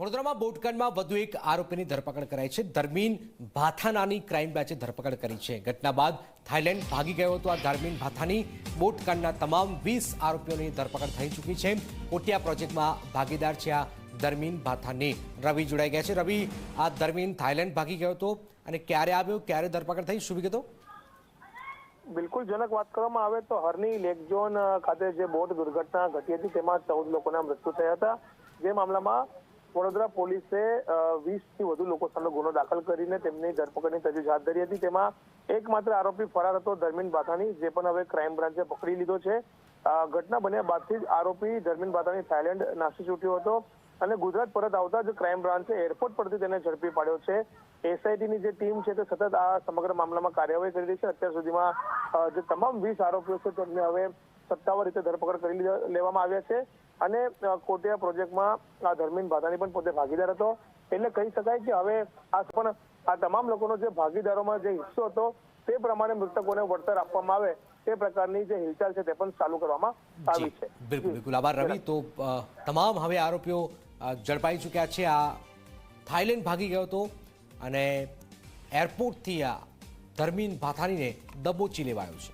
વડોદરામાં બોટકાંડમાં વધુ એક આરોપીની ધરપકડ કરાઈ છે. ધર્મીન ભાથાનાની ક્રાઇમ બ્રાંચે ધરપકડ કરી છે. ઘટના બાદ થાઇલેન્ડ ભાગી ગયો હતો. આ ધર્મીન ભાથાની બોટકાંડના તમામ વીસ આરોપીઓની ધરપકડ થઈ ચૂકી છે. કોટિયા પ્રોજેક્ટમાં ભાગીદાર છે આ ધર્મીન ભાથાની. રવિ જોડાઈ ગયા છે. રવિ, આ ધર્મીન થાઇલેન્ડ ભાગી ગયો હતો અને ક્યારે આવ્યો? ક્યારે ધરપકડ થઈ? શું વિગતો? બિલકુલ જનક વાત કરવામાં આવે તો હરની લેક ઝોન ખાતે જે બોટ દુર્ઘટના ઘટી હતી, તેમાં ચૌદ લોકોના મૃત્યુ થયા હતા. જે મામલામાં વડોદરા પોલીસે વીસથી વધુ લોકો સામે ગુનો દાખલ કરીને તેમની ધરપકડની તજવીજ હાથ ધરી હતી. તેમાં એકમાત્ર આરોપી ફરાર હતો, ધર્મીન બાથાની, જે પણ હવે ક્રાઇમ બ્રાન્ચે પકડી લીધો છે. ઘટના બન્યા બાદથી જ આરોપી ધર્મીન બાથાની થાઇલેન્ડ નાસી છૂટ્યો હતો અને ગુજરાત પરત આવતા જ ક્રાઇમ બ્રાન્ચે એરપોર્ટ પરથી તેને ઝડપી પાડ્યો છે. એસઆઈટીની જે ટીમ છે તે સતત આ સમગ્ર મામલામાં કાર્યવાહી કરી રહી છે. અત્યાર સુધીમાં જે તમામ વીસ આરોપીઓ છે તેમને હવે સત્તાવાર રીતે ધરપકડ કરી લેવામાં આવ્યા છે. અને કોટિયા પ્રોજેક્ટમાં આ ધર્મીન ભાતાની પણ પોતે ભાગીદાર હતો. એટલે કહી શકાય કે હવે આ પણ આ તમામ લોકોનો જે ભાગીદારોમાં જે હિસ્સો હતો તે પ્રમાણે મૃતકોને વળતર આપવામાં આવે તે પ્રકારની જે હિલચાલ છે તે પણ ચાલુ કરવામાં આવી છે. બિલકુલ બિલકુલ. આભાર રવિ. તો તમામ હવે આરોપીઓ ઝડપાઈ ચૂક્યા છે. આ થાઇલેન્ડ ભાગી ગયો હતો અને એરપોર્ટથી આ ધર્મીન ભાથાનીને દબોચી લેવાયો છે.